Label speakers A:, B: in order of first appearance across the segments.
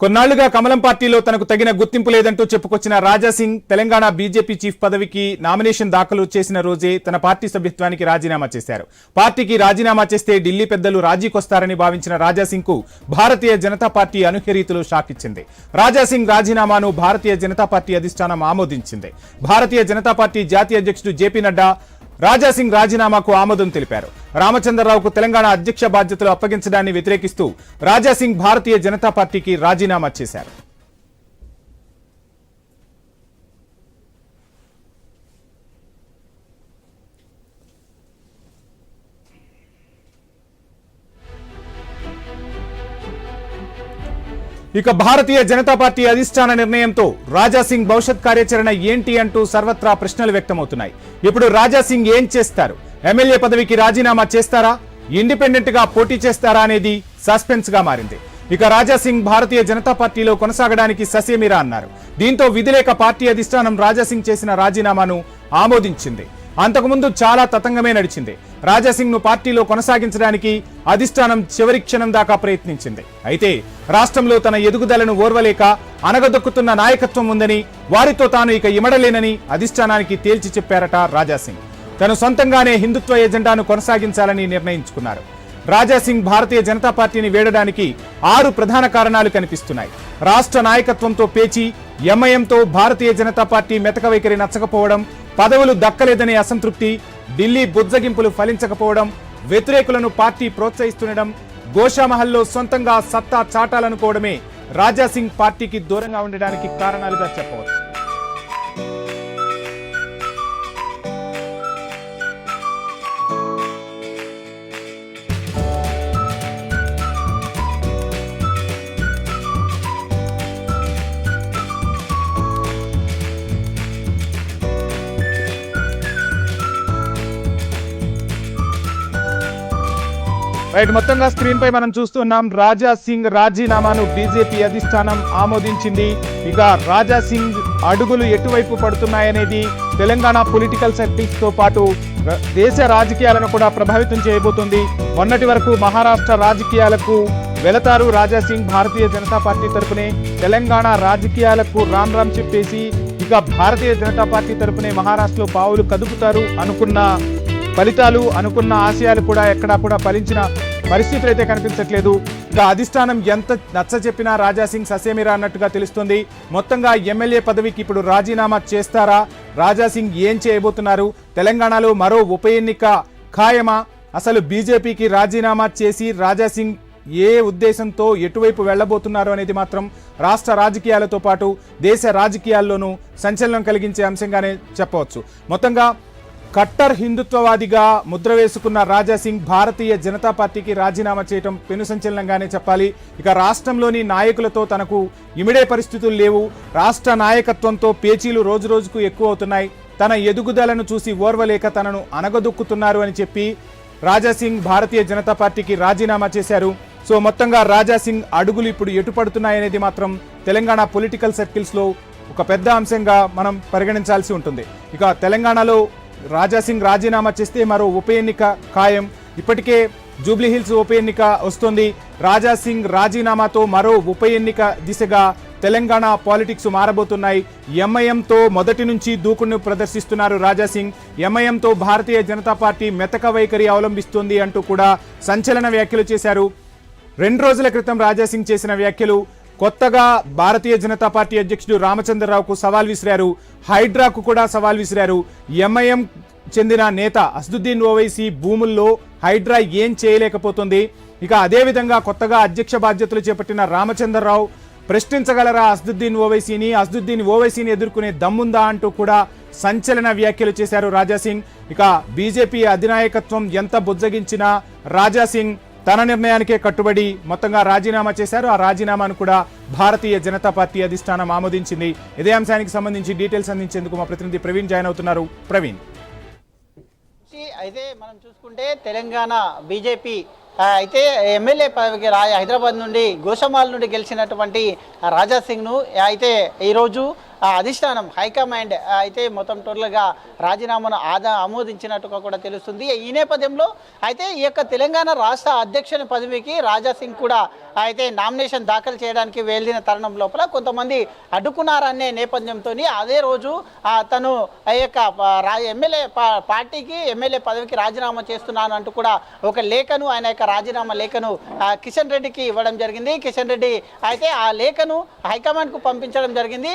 A: కొన్నాళ్ళుగా కమలం పార్టీలో తనకు తగిన గుర్తింపు లేదంటూ చెప్పుకొచ్చిన రాజాసింగ్ తెలంగాణ బీజేపీ చీఫ్ పదవికి నామినేషన్ దాఖలు చేసిన రోజే తన పార్టీ సభ్యత్వానికి రాజీనామా చేశారు. పార్టీకి రాజీనామా చేస్తే ఢిల్లీ పెద్దలు రాజీకొస్తారని భావించిన రాజాసింగ్కు భారతీయ జనతా పార్టీ అనూహ్య షాక్ ఇచ్చింది. రాజాసింగ్ రాజీనామాను భారతీయ జనతా పార్టీ అధిష్టానం ఆమోదించింది. భారతీయ జనతా పార్టీ జాతీయ అధ్యక్షుడు జేపీ నడ్డా రాజాసింగ్ రాజీనామాకు ఆమోదం తెలిపారు. రామచంద్రరావుకు తెలంగాణ అధ్యక్ష బాధ్యతలు అప్పగించడాన్ని వ్యతిరేకిస్తూ రాజాసింగ్ భారతీయ జనతా పార్టీకి రాజీనామా చేశారు. ఇక భారతీయ జనతా పార్టీ అధిష్టాన నిర్ణయంతో రాజాసింగ్ భవిష్యత్ కార్యాచరణ ఏంటి అంటూ సర్వత్రా ప్రశ్నలు వ్యక్తమవుతున్నాయి. ఇప్పుడు రాజాసింగ్ ఏం చేస్తారు? ఎమ్మెల్యే పదవికి రాజీనామా చేస్తారా? ఇండిపెండెంట్గా పోటీ చేస్తారా అనేది సస్పెన్స్గా మారింది. ఇక రాజాసింగ్ భారతీయ జనతా పార్టీలో కొనసాగడానికి ససేమిరా అన్నారు. దీంతో విధిలేక పార్టీ అధిష్టానం రాజాసింగ్ చేసిన రాజీనామాను ఆమోదించింది. అంతకుముందు చాలా తతంగమే నడిచింది. రాజాసింగ్ను పార్టీలో కొనసాగించడానికి అధిష్టానం చివరి క్షణం దాకా ప్రయత్నించింది. అయితే రాష్ట్రంలో తన ఎదుగుదలను ఓర్వలేక అనగదొక్కుతున్న నాయకత్వం ఉందని వారితో తాను ఇక ఇమడలేనని అధిష్టానానికి తేల్చి చెప్పారట రాజాసింగ్ తను సొంతంగానే హిందుత్వ ఎజెండాను కొనసాగించాలని నిర్ణయించుకున్నారు. రాజాసింగ్ భారతీయ జనతా పార్టీని వేడడానికి ఆరు ప్రధాన కారణాలు కనిపిస్తున్నాయి. రాష్ట్ర నాయకత్వంతో పేచి ఎంఐఎంతో భారతీయ జనతా పార్టీ మెతక వైఖరి నచ్చకపోవడం పదవులు దక్కలేదనే అసంతృప్తి ఢిల్లీ బుజ్జగింపులు ఫలించకపోవడం వ్యతిరేకులను పార్టీ ప్రోత్సహిస్తుండడం గోషామహల్లో సొంతంగా సత్తా చాటాలనుకోవడమే రాజాసింగ్ పార్టీకి దూరంగా ఉండడానికి కారణాలుగా చెప్పవచ్చు. రైట్ మొత్తంగా స్క్రీన్ పై మనం చూస్తున్నాం రాజా సింగ్ రాజీనామాను బీజేపీ అధిష్టానం ఆమోదించింది. ఇక రాజా సింగ్ అడుగులు ఎటువైపు పడుతున్నాయనేది తెలంగాణ పొలిటికల్ సర్కిల్స్తో పాటు దేశ రాజకీయాలను కూడా ప్రభావితం చేయబోతుంది. మొన్నటి వరకు మహారాష్ట్ర రాజకీయాలకు వెళతారు రాజా సింగ్ భారతీయ జనతా పార్టీ తరపునే. తెలంగాణ రాజకీయాలకు రామ్ రామ్ చెప్పేసి ఇక భారతీయ జనతా పార్టీ తరపునే మహారాష్ట్రలో పావులు కదుపుతారు అనుకున్న ఫలితాలు అనుకున్న ఆశయాలు కూడా ఎక్కడా కూడా ఫలించిన పరిస్థితులు అయితే కనిపించట్లేదు. ఇక అధిష్టానం ఎంత నచ్చ చెప్పినా రాజాసింగ్ ససేమిరా అన్నట్టుగా తెలుస్తుంది. మొత్తంగా ఎమ్మెల్యే పదవికి ఇప్పుడు రాజీనామా చేస్తారా? రాజాసింగ్ ఏం చేయబోతున్నారు? తెలంగాణలో మరో ఉప ఎన్నిక ఖాయమా? అసలు బీజేపీకి రాజీనామా చేసి రాజాసింగ్ ఏ ఉద్దేశంతో ఎటువైపు వెళ్ళబోతున్నారు అనేది మాత్రం రాష్ట్ర రాజకీయాలతో పాటు దేశ రాజకీయాల్లోనూ సంచలనం కలిగించే అంశంగానే చెప్పవచ్చు. మొత్తంగా కట్టర్ హిందుత్వవాదిగా ముద్ర వేసుకున్న రాజాసింగ్ భారతీయ జనతా పార్టీకి రాజీనామా చేయటం పెను సంచలనంగానే చెప్పాలి. ఇక రాష్ట్రంలోని నాయకులతో తనకు ఇమిడే పరిస్థితులు లేవు. రాష్ట్ర నాయకత్వంతో పేచీలు రోజు రోజుకు ఎక్కువ అవుతున్నాయి. తన ఎదుగుదలను చూసి ఓర్వలేక తనను అనగదొక్కుతున్నారు అని చెప్పి రాజాసింగ్ భారతీయ జనతా పార్టీకి రాజీనామా చేశారు. సో మొత్తంగా రాజాసింగ్ అడుగులు ఇప్పుడు ఎటుపడుతున్నాయనేది మాత్రం తెలంగాణ పొలిటికల్ సర్కిల్స్లో ఒక పెద్ద అంశంగా మనం పరిగణించాల్సి ఉంటుంది. ఇక తెలంగాణలో రాజాసింగ్ రాజీనామా చేస్తే మరో ఉప ఎన్నిక ఖాయం. ఇప్పటికే జూబ్లీహిల్స్ ఉప ఎన్నిక వస్తుంది. రాజాసింగ్ రాజీనామాతో మరో ఉప ఎన్నిక దిశగా తెలంగాణ పాలిటిక్స్ మారబోతున్నాయి. ఎంఐఎంతో మొదటి నుంచి దూకుడును ప్రదర్శిస్తున్నారు రాజాసింగ్ ఎంఐఎంతో భారతీయ జనతా పార్టీ మెతక వైఖరి అవలంబిస్తుంది అంటూ కూడా సంచలన వ్యాఖ్యలు చేశారు. రెండు రోజుల క్రితం రాజాసింగ్ చేసిన వ్యాఖ్యలు కొత్తగా భారతీయ జనతా పార్టీ అధ్యక్షుడు రామచంద్రరావుకు సవాల్ విసిరారు. హైడ్రాకు కూడా సవాల్ విసిరారు. ఎంఐఎం చెందిన నేత అసదుద్దీన్ ఓవైసీ భూముల్లో హైడ్రా ఏం చేయలేకపోతుంది? ఇక అదేవిధంగా కొత్తగా అధ్యక్ష బాధ్యతలు చేపట్టిన రామచంద్రరావు ప్రశ్నించగలరా అసదుద్దీన్ ఓవైసీని? అసదుద్దీన్ ఓవైసీని ఎదుర్కొనే దమ్ముందా అంటూ కూడా సంచలన వ్యాఖ్యలు చేశారు రాజాసింగ్. ఇక బీజేపీ అధినాయకత్వం ఎంత బుజ్జగించినా రాజాసింగ్ తన నిర్ణయానికే కట్టుబడి మొత్తంగా రాజీనామా చేశారు. ఆ రాజీనామాను కూడా భారతీయ జనతా పార్టీ అధిష్టానం ఆమోదించింది. ఇదే అంశానికి సంబంధించి డీటెయిల్స్ అందించేందుకు మా ప్రతినిధి ప్రవీణ్ జాయిన్ అవుతున్నారు. ప్రవీణ్.
B: అయితే మనం చూసుకుంటే తెలంగాణ బీజేపీ అయితే ఎమ్మెల్యే పదవికి రా హైదరాబాద్ నుండి గోషమాల్ నుండి గెలిచినటువంటి రాజా సింగ్ను అయితే ఈరోజు అధిష్టానం హైకమాండ్ అయితే మొత్తం టోటల్గా రాజీనామాను ఆదా ఆమోదించినట్టుగా కూడా తెలుస్తుంది. ఈ నేపథ్యంలో అయితే ఈ యొక్క తెలంగాణ రాష్ట్ర అధ్యక్షుని పదవికి రాజా సింగ్ కూడా అయితే నామినేషన్ దాఖలు చేయడానికి వెళ్ళిన తరుణం లోపల కొంతమంది అడ్డుకున్నారనే నేపథ్యంతో అదే రోజు తను ఆ యొక్క ఎమ్మెల్యే పార్టీకి ఎమ్మెల్యే పదవికి రాజీనామా చేస్తున్నాను అంటూ కూడా ఒక లేఖను ఆయన యొక్క రాజీనామా లేఖను కిషన్ రెడ్డికి ఇవ్వడం జరిగింది. కిషన్ రెడ్డి అయితే ఆ లేఖను హైకమాండ్కు పంపించడం జరిగింది.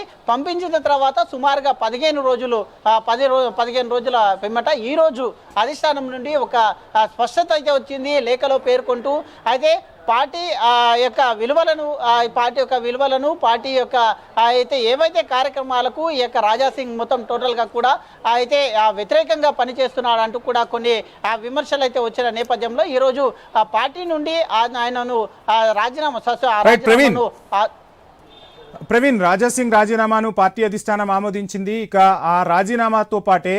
B: పంపించిన తర్వాత సుమారుగా పదిహేను రోజులు పది రో పదిహేను రోజుల పిమ్మట ఈ రోజు అధిష్టానం నుండి ఒక స్పష్టత అయితే వచ్చింది లేఖలో పేర్కొంటూ అయితే పార్టీ యొక్క విలువలను పార్టీ యొక్క విలువలను పార్టీ యొక్క అయితే ఏవైతే కార్యక్రమాలకు ఈ యొక్క రాజా సింగ్ మొత్తం టోటల్గా కూడా అయితే వ్యతిరేకంగా పనిచేస్తున్నాడు అంటూ కూడా కొన్ని ఆ విమర్శలు అయితే వచ్చిన నేపథ్యంలో ఈరోజు ఆ పార్టీ నుండి ఆయనను రాజీనామా
A: ప్రవీణ్. ప్రవీణ్ రాజాసింగ్ రాజీనామాను పార్టీ అధిష్టానం ఆమోదించింది. ఇక ఆ రాజీనామాతో పాటే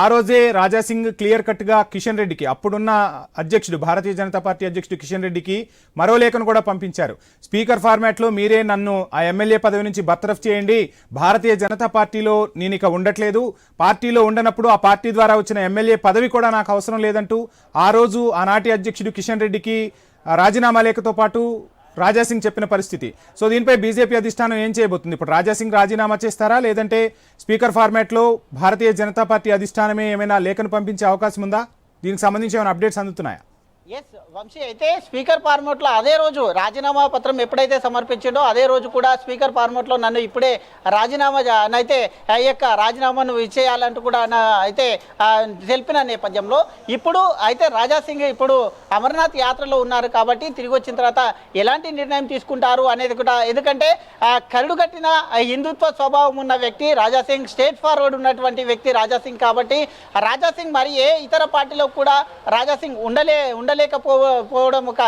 A: ఆ రోజే రాజాసింగ్ క్లియర్ కట్గా కిషన్ రెడ్డికి అప్పుడున్న అధ్యక్షుడు భారతీయ జనతా పార్టీ అధ్యక్షుడు కిషన్ రెడ్డికి మరో లేఖను కూడా పంపించారు. స్పీకర్ ఫార్మాట్లో మీరే నన్ను ఆ ఎమ్మెల్యే పదవి నుంచి బర్తరఫ్ చేయండి. భారతీయ జనతా పార్టీలో నేను ఇక ఉండట్లేదు. పార్టీలో ఉండనప్పుడు ఆ పార్టీ ద్వారా వచ్చిన ఎమ్మెల్యే పదవి కూడా నాకు అవసరం లేదంటూ ఆ రోజు ఆనాటి అధ్యక్షుడు కిషన్ రెడ్డికి రాజీనామా లేఖతో పాటు రాజాసింగ్ చెప్పిన పరిస్థితి. సో దీనిపై బీజేపీ అధిష్టానం ఏం చేయబోతుంది? ఇప్పుడు రాజాసింగ్ రాజీనామా చేస్తారా? లేదంటే స్పీకర్ ఫార్మాట్లో భారతీయ జనతా పార్టీ అధిష్టానమే ఏమైనా లేఖను పంపించే అవకాశం ఉందా? దీనికి సంబంధించి ఏమైనా అప్డేట్స్ అందుతున్నాయా?
B: ఎస్ వంశీ అయితే స్పీకర్ పార్మోట్లో అదే రోజు రాజీనామా పత్రం ఎప్పుడైతే సమర్పించిండో అదే రోజు కూడా స్పీకర్ పార్మోట్లో నన్ను ఇప్పుడే రాజీనామా అయితే ఈ యొక్క రాజీనామాను ఇచ్చేయాలంటూ కూడా నా అయితే తెలిపిన నేపథ్యంలో ఇప్పుడు అయితే రాజా సింగ్ ఇప్పుడు అమర్నాథ్ యాత్రలో ఉన్నారు కాబట్టి తిరిగి వచ్చిన తర్వాత ఎలాంటి నిర్ణయం తీసుకుంటారు అనేది కూడా ఎందుకంటే కరుడుగట్టిన కట్టిన హిందుత్వ స్వభావం ఉన్న వ్యక్తి రాజా సింగ్ స్టేట్ ఫార్వర్డ్ ఉన్నటువంటి వ్యక్తి రాజా సింగ్ కాబట్టి రాజాసింగ్ రాజా సింగ్ మరి ఏ ఇతర పార్టీలో కూడా రాజా సింగ్ ఉండలే ఉండలేకపో ఒక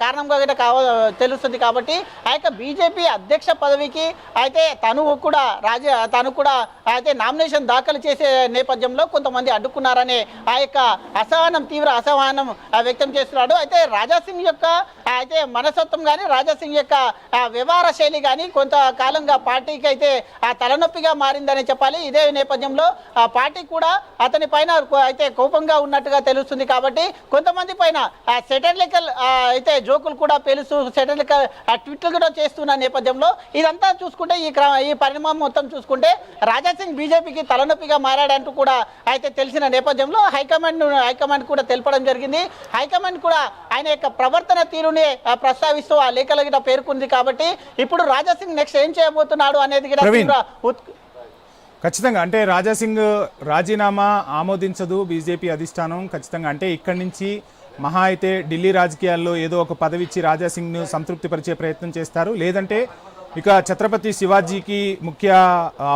B: కారణంగా కూడా కావ తెలుస్తుంది కాబట్టి ఆ యొక్క బీజేపీ అధ్యక్ష పదవికి అయితే తను కూడా రాజ తను కూడా అయితే నామినేషన్ దాఖలు చేసే నేపథ్యంలో కొంతమంది అడ్డుకున్నారనే ఆ యొక్క అసహనం తీవ్ర అసహనం వ్యక్తం చేస్తున్నాడు. అయితే రాజాసింగ్ యొక్క అయితే మనస్తత్వం కానీ రాజా సింగ్ యొక్క వ్యవహార శైలి కానీ కొంతకాలంగా పార్టీకి అయితే ఆ తలనొప్పిగా మారిందని చెప్పాలి. ఇదే నేపథ్యంలో ఆ పార్టీ కూడా అతని పైన కో- అయితే కోపంగా ఉన్నట్టుగా తెలుస్తుంది కాబట్టి కొంతమంది పైన సెటర్లికల్ అయితే జోకులు కూడా పేలుస్తూ సెటర్లికల్ ట్విట్లు కూడా చేస్తున్న నేపథ్యంలో ఇదంతా చూసుకుంటే ఈ ఈ పరిణామం మొత్తం చూసుకుంటే రాజా సింగ్ బీజేపీకి తలనొప్పిగా మారాడంటూ కూడా అయితే తెలిసిన నేపథ్యంలో హైకమాండ్ హైకమాండ్ కూడా తెలపడం జరిగింది. హైకమాండ్ కూడా ఆయన యొక్క ప్రవర్తన తీరుని ప్రస్తావిస్తూ ఆ లేఖల గిట పేర్కొంది కాబట్టి ఇప్పుడు రాజా సింగ్ నెక్స్ట్ ఏం చేయబోతున్నాడు అనేది కూడా
A: ఖచ్చితంగా అంటే రాజాసింగ్ రాజీనామా ఆమోదించదు బీజేపీ అధిష్టానం ఖచ్చితంగా. అంటే ఇక్కడి నుంచి మహా అయితే ఢిల్లీ రాజకీయాల్లో ఏదో ఒక పదవి ఇచ్చి రాజాసింగ్ను సంతృప్తిపరిచే ప్రయత్నం చేస్తారు. లేదంటే ఇక ఛత్రపతి శివాజీకి ముఖ్య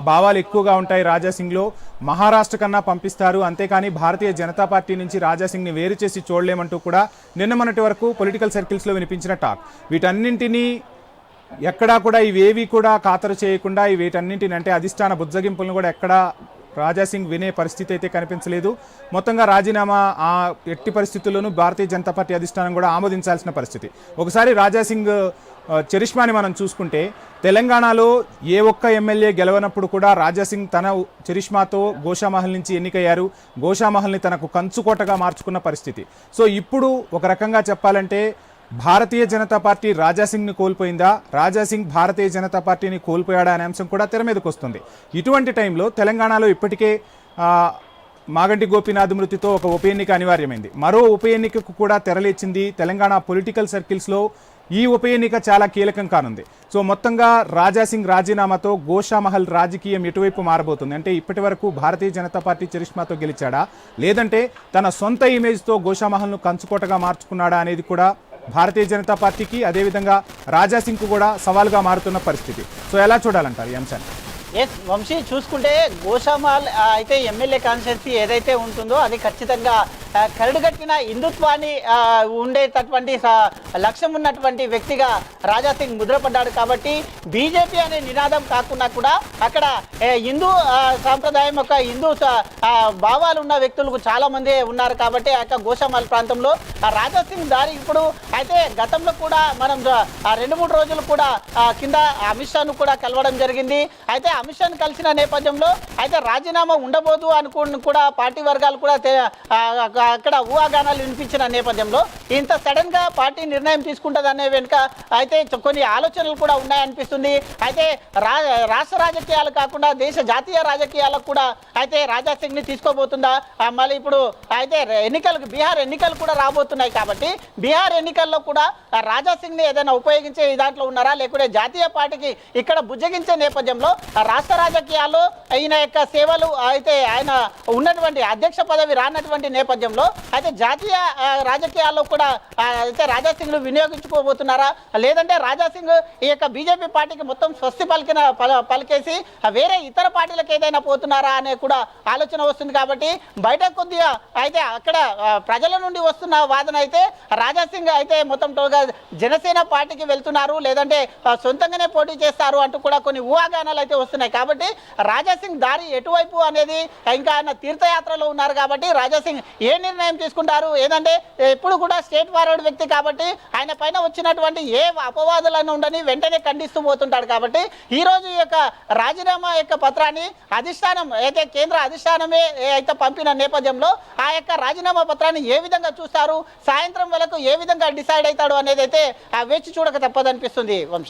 A: భావాలు ఎక్కువగా ఉంటాయి రాజాసింగ్లో మహారాష్ట్ర కన్నా పంపిస్తారు. అంతేకాని భారతీయ జనతా పార్టీ నుంచి రాజాసింగ్ని వేరు చేసి చూడలేమంటూ కూడా నిన్న మొన్నటి వరకు పొలిటికల్ సర్కిల్స్లో వినిపించిన టాక్. వీటన్నింటినీ ఎక్కడా కూడా ఇవేవి కూడా ఖాతరు చేయకుండా ఈ వీటన్నింటిని అంటే అధిష్టాన బుజ్జగింపులను కూడా ఎక్కడా రాజాసింగ్ వినే పరిస్థితి అయితే కనిపించలేదు. మొత్తంగా రాజీనామా ఆ ఎట్టి పరిస్థితుల్లోనూ భారతీయ జనతా పార్టీ అధిష్టానం కూడా ఆమోదించాల్సిన పరిస్థితి. ఒకసారి రాజాసింగ్ చరిష్మాని మనం చూసుకుంటే తెలంగాణలో ఏ ఒక్క ఎమ్మెల్యే గెలవనప్పుడు కూడా రాజాసింగ్ తన చరిష్మాతో గోషామహల్ నుంచి ఎన్నికయ్యారు. గోషామహల్ని తనకు కంచుకోటగా మార్చుకున్న పరిస్థితి. సో ఇప్పుడు ఒక రకంగా చెప్పాలంటే భారతీయ జనతా పార్టీ రాజాసింగ్ని కోల్పోయిందా? రాజాసింగ్ భారతీయ జనతా పార్టీని కోల్పోయాడా అనే అంశం కూడా తెర మీదకి వస్తుంది. ఇటువంటి టైంలో తెలంగాణలో ఇప్పటికే మాగంటి గోపీనాథ్ మృతితో ఒక ఉప ఎన్నిక అనివార్యమైంది. మరో ఉప ఎన్నికకు కూడా తెరలేచింది తెలంగాణ పొలిటికల్ సర్కిల్స్లో ఈ ఉప ఎన్నిక చాలా కీలకం కానుంది. సో మొత్తంగా రాజాసింగ్ రాజీనామాతో గోషామహల్ రాజకీయం ఎటువైపు మారబోతుంది? అంటే ఇప్పటి వరకు భారతీయ జనతా పార్టీ చరిష్మాతో గెలిచాడా? లేదంటే తన సొంత ఇమేజ్తో గోషామహల్ను కంచుకోటగా మార్చుకున్నాడా అనేది కూడా భారతీయ జనతా పార్టీకి అదేవిధంగా రాజాసింగ్కు కూడా సవాల్గా మారుతున్న పరిస్థితి. సో ఎలా చూడాలంటారు ఈ అంశాన్ని?
B: ఎస్ వంశీ చూసుకుంటే గోషామాల్ అయితే ఎమ్మెల్యే కాన్స్టిట్యున్సీ ఏదైతే ఉంటుందో అది ఖచ్చితంగా కరడుగట్టిన హిందుత్వాన్ని ఉండేటటువంటి స- లక్ష్యం ఉన్నటువంటి వ్యక్తిగా రాజా సింగ్ ముద్రపడ్డాడు కాబట్టి బీజేపీ అనే నినాదం కాకుండా కూడా అక్కడ హిందూ సాంప్రదాయం యొక్క హిందూ భావాలు ఉన్న వ్యక్తులకు చాలా మంది ఉన్నారు కాబట్టి ఆ యొక్క గోషామాల్ ప్రాంతంలో. రాజా సింగ్ దారి ఇప్పుడు అయితే గతంలో కూడా మనం రెండు మూడు రోజులు కూడా కింద అమిత్ షాను కూడా కలవడం జరిగింది. అయితే అమిత్ షాను కలిసిన నేపథ్యంలో అయితే రాజీనామా ఉండబోదు అనుకుని కూడా పార్టీ వర్గాలు కూడా అక్కడ ఊహాగానాలు వినిపించిన నేపథ్యంలో ఇంత సడన్గా పార్టీ నిర్ణయం తీసుకుంటుందనే వెనుక అయితే కొన్ని ఆలోచనలు కూడా ఉన్నాయనిపిస్తుంది. అయితే రా రాష్ట్ర రాజకీయాలు కాకుండా దేశ జాతీయ రాజకీయాలకు కూడా అయితే రాజాసింగ్ని తీసుకోబోతుందా? మళ్ళీ ఇప్పుడు అయితే ఎన్నికలకు బీహార్ ఎన్నికలు కూడా రాబోతున్నాయి కాబట్టి బీహార్ ఎన్నికల్లో కూడా రాజాసింగ్ని ఏదైనా ఉపయోగించే దాంట్లో ఉన్నారా? లేకుంటే జాతీయ పార్టీకి ఇక్కడ బుజ్జగించే నేపథ్యంలో రాష్ట్ర రాజకీయాల్లో ఆయన యొక్క సేవలు అయితే ఆయన ఉన్నటువంటి అధ్యక్ష పదవి రానటువంటి నేపథ్యంలో అయితే జాతీయ రాజకీయాల్లో కూడా అయితే రాజా సింగ్ వినియోగించుకోబోతున్నారా? లేదంటే రాజా సింగ్ ఈ యొక్క బీజేపీ పార్టీకి మొత్తం స్వస్తి పలికిన పలికేసి వేరే ఇతర పార్టీలకు ఏదైనా పోతున్నారా అనే కూడా ఆలోచన వస్తుంది కాబట్టి బయట కొద్దిగా అయితే అక్కడ ప్రజల నుండి వస్తున్న వాదన అయితే రాజా సింగ్ అయితే మొత్తం టోగా జనసేన పార్టీకి వెళ్తున్నారు. లేదంటే సొంతంగానే పోటీ చేస్తారు అంటూ కూడా కొన్ని ఊహాగానాలు అయితే వస్తున్నాయి. కాబట్టి రాజా సింగ్ దారి ఎటువైపు అనేది ఇంకా ఆయన తీర్థయాత్రలో ఉన్నారు కాబట్టి రాజా సింగ్ ఏ నిర్ణయం తీసుకుంటారు? ఏదంటే ఎప్పుడు కూడా స్టేట్ ఫార్వర్డ్ వ్యక్తి కాబట్టి ఆయన పైన వచ్చినటువంటి ఏ అపవాదులను ఉండని వెంటనే ఖండిస్తూ పోతుంటాడు కాబట్టి ఈ రోజు ఈ యొక్క రాజీనామా యొక్క పత్రాన్ని అధిష్టానం అయితే కేంద్ర అధిష్టానమే అయితే పంపిన నేపథ్యంలో ఆ యొక్క రాజీనామా పత్రాన్ని ఏ విధంగా చూస్తారు? సాయంత్రం వరకు ఏ విధంగా డిసైడ్ అవుతాడు అనేది అయితే ఆ వేచి చూడక తప్పదనిపిస్తుంది. వంశీ.